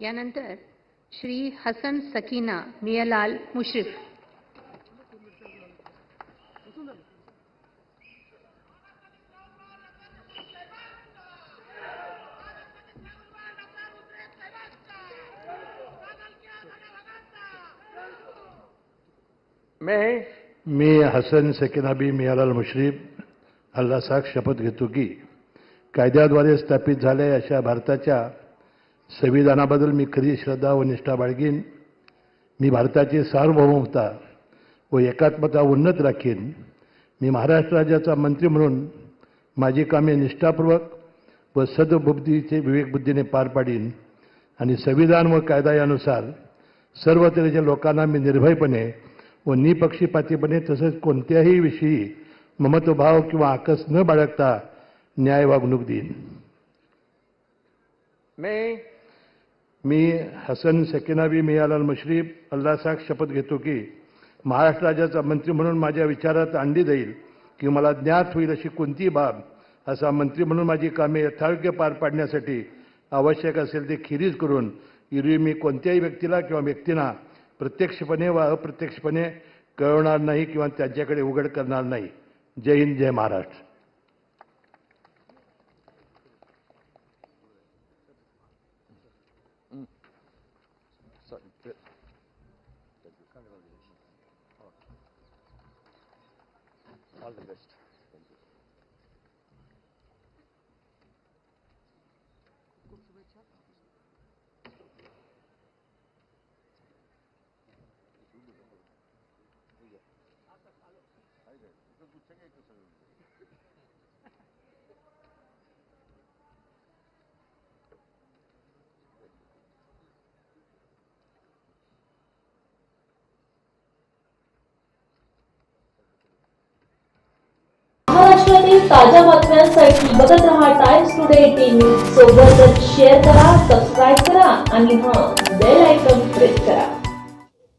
यानंतर श्री हसन सकीना मियालाल मुश्रीफ. मैं मी हसन सेकिनाबी मियालाल मुश्रीफ अल्लासाक शपथ घेतो की कायद्याद्वारे स्थापित झालेल्या अशा भारताच्या संविधानाबद्दल मी खरी श्रद्धा व निष्ठा बाळगीन. मी भारताची सार्वभौमता व एकात्मता उन्नत राखीन. मी महाराष्ट्र राज्याचा मंत्री म्हणून माझी कामे निष्ठापूर्वक व सद्बुद्धीचे विवेकबुद्धीने पार पाडीन आणि संविधान व कायदा यानुसार सर्व तऱ्हेच्या लोकांना मी निर्भयपणे व निपक्षीपातीपणे तसेच कोणत्याही विषयी ममत्वभाव किंवा आकस न बाळगता न्याय वागणूक देईन. मी हसन सकिनाबी मियालाल मुश्रीफ अल्लासाक शपथ घेतो की महाराष्ट्र राज्याचा मंत्री म्हणून माझ्या विचारात आणली जाईल की मला ज्ञात होईल अशी कोणतीही बाब असा मंत्री म्हणून माझी कामे यथायोग्य पार पाडण्यासाठी आवश्यक असेल ते खिरीज करून एरवी मी कोणत्याही व्यक्तीला किंवा व्यक्तींना प्रत्यक्षपणे व अप्रत्यक्षपणे कळवणार नाही किंवा त्यांच्याकडे उघड करणार नाही. जय हिंद जय Maharashtra. normale West. Haydi, bu çekek kısırınızı. ताज्या बातम्यांसाठी बघत रहा टाइम्स टुडे टीव्ही सोबतच शेअर करा सबस्क्राईब करा आणि हां बेल आयकॉन प्रेस करा.